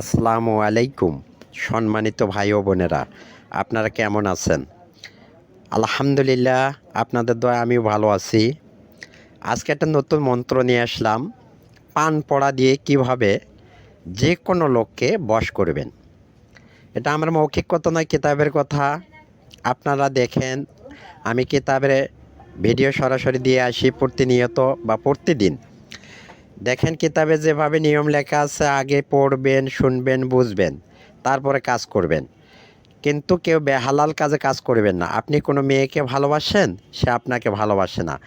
আসসালামু আলাইকুম, সম্মানিত ভাই ও বোনেরা। আপনারা কেমন আছেন? আলহামদুলিল্লাহ, আপনাদের দয়া, আমিও ভালো আছি। আজকে একটা নতুন মন্ত্র নিয়ে আসলাম, পান পড়া দিয়ে কীভাবে যে কোনো লোককে বশ করবেন। এটা আমার মৌখিক কথা নয়, কিতাবের কথা। আপনারা দেখেন, আমি কিতাবের ভিডিও সরাসরি দিয়ে আসি প্রতিনিয়ত বা প্রতিদিন। দেখেন কিতাবে যেভাবে নিয়ম লেখা আছে, আগে পড়বেন, শুনবেন, বুঝবেন, তারপরে কাজ করবেন। কিন্তু কেউ বেহালাল কাজে কাজ করবেন না। আপনি কোনো মেয়েকে ভালোবাসেন? সে আপনাকে ভালোবাসে না।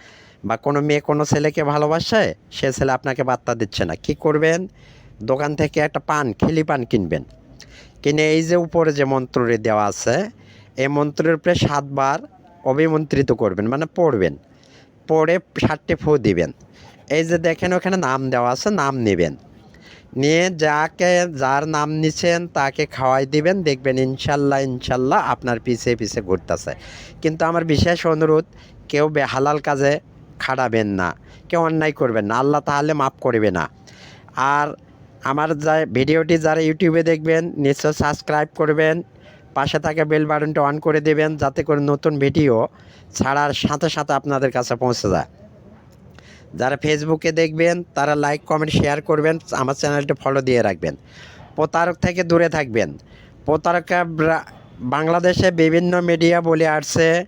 বা কোনো মেয়ে কোনো ছেলেকে ভালোবাসে? সে ছেলে আপনাকে বার্তা দিচ্ছে না। কি করবেন? দোকান থেকে একটা পান, খিলি পান কিনবেন। কিনে এই যে উপরে যে মন্ত্রটি দেওয়া আছে, এই মন্ত্রের উপরে সাতবার অভিমন্ত্রিত করবেন। মানে পড়বেন। পড়ে ষাটটি ফু দিবেন। এই যে দেখেন, ওখানে নাম দেওয়া আছে, নাম নেবেন। নিয়ে যাকে, যার নাম নিছেন, তাকে খাওয়াই দিবেন, দেখবেন ইনশাল্লাহ ইনশাল্লাহ আপনার পিছে পিছে ঘুরতেছে। কিন্তু আমার বিশেষ অনুরোধ, কেউ বেহালাল কাজে খাটাবেন না, কেউ অন্যায় করবেন না, আল্লাহ তাহলে মাফ করবে না। আর আমার যা ভিডিওটি যারা ইউটিউবে দেখবেন, নিশ্চয় সাবস্ক্রাইব করবেন, পাশে থাকা বেল বাটনটা অন করে দেবেন, যাতে করে নতুন ভিডিও ছাড়ার সাথে সাথে আপনাদের কাছে পৌঁছে যায়। যারা ফেসবুকে দেখবেন, তারা লাইক কমেন্ট শেয়ার করবেন, আমার চ্যানেলটা ফলো দিয়ে রাখবেন। প্রতারক থেকে দূরে থাকবেন। প্রতারকা বাংলাদেশে বিভিন্ন মিডিয়া বলে আসছে,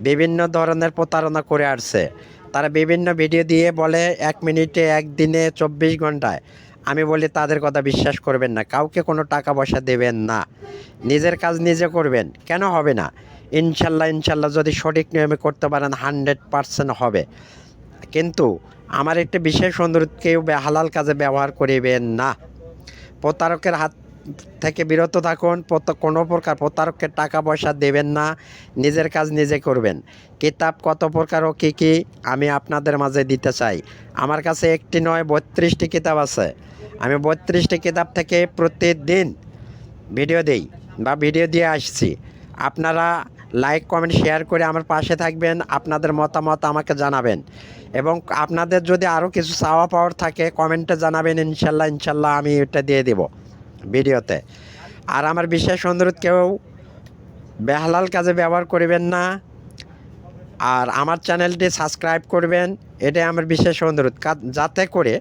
বিভিন্ন ধরনের প্রতারণা করে আসছে। তারা বিভিন্ন ভিডিও দিয়ে বলে, এক মিনিটে একদিনে চব্বিশ ঘন্টায়। আমি বলি, তাদের কথা বিশ্বাস করবেন না। কাউকে কোনো টাকা পয়সা দেবেন না। নিজের কাজ নিজে করবেন। কেন হবে না? ইনশাল্লাহ ইনশাল্লাহ যদি সঠিক নিয়মে করতে পারেন হান্ড্রেড পারসেন্ট হবে। কিন্তু আমার একটি বিশেষ অনুরোধ, কেউ হালাল কাজে ব্যবহার করিবেন না। প্রতারকের হাত থেকে বিরত থাকুন কোনো প্রকার প্রতারককে টাকা পয়সা দেবেন না, নিজের কাজ নিজে করবেন। কিতাব কত প্রকার ও কী কী আমি আপনাদের মাঝে দিতে চাই। আমার কাছে একটি নয়, বত্রিশটি কিতাব আছে। আমি বত্রিশটি কিতাব থেকে প্রতিদিন ভিডিও দিই বা ভিডিও দিয়ে আসছি। আপনারা লাইক কমেন্ট শেয়ার করে আমার পাশে থাকবেন, আপনাদের মতামত আমাকে জানাবেন। এবং আপনাদের যদি আরও কিছু চাওয়া পাওয়ার থাকে কমেন্টে জানাবেন, ইনশাল্লাহ ইনশাল্লাহ আমি এটা দিয়ে দেব ভিডিওতে। আর আমার বিশেষ অনুরোধ, কেউ বেহালাল কাজে ব্যবহার করবেন না। আর আমার চ্যানেলটি সাবস্ক্রাইব করবেন, এটাই আমার বিশেষ অনুরোধ। যাতে করে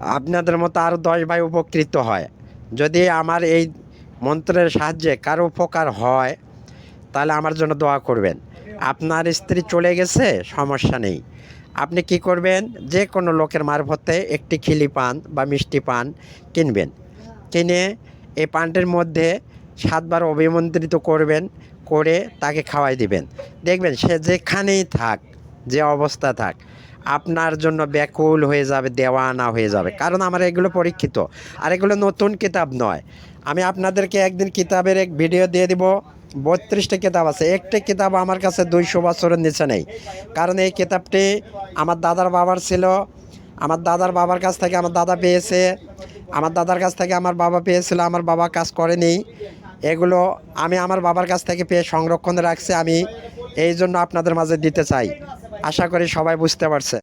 আপনাদের মতো আরও দশ ভাই উপকৃত হয়। যদি আমার এই মন্ত্রের সাহায্যে কারও উপকার হয় তাহলে আমার জন্য দোয়া করবেন। আপনার স্ত্রী চলে গেছে, সমস্যা নেই। আপনি কি করবেন? যে কোনো লোকের মারফতে একটি খিলি পান বা মিষ্টি পান কিনবেন। কিনে এই পানটির মধ্যে সাতবার অভিমন্ত্রিত করবেন, করে তাকে খাওয়াই দিবেন। দেখবেন সে যেখানেই থাক, যে অবস্থা থাক, আপনার জন্য ব্যাকুল হয়ে যাবে, দেওয়ানা হয়ে যাবে। কারণ আমার এগুলো পরীক্ষিত। আর এগুলো নতুন কিতাব নয়। আমি আপনাদেরকে একদিন কিতাবের এক ভিডিও দিয়ে দিব। বত্রিশটা কিতাব আছে। একটি কিতাব আমার কাছে দুইশো বছরের নিচে নেই। কারণ এই কিতাবটি আমার দাদার বাবার ছিল। আমার দাদার বাবার কাছ থেকে আমার দাদা পেয়েছে। আমার দাদার কাছ থেকে আমার বাবা পেয়েছিল। আমার বাবা কাজ করেনি। এগুলো আমি আমার বাবার কাছ থেকে পেয়ে সংরক্ষণে রাখছি। আমি এই জন্য আপনাদের মাঝে দিতে চাই। আশা করি সবাই বুঝতে পারছে।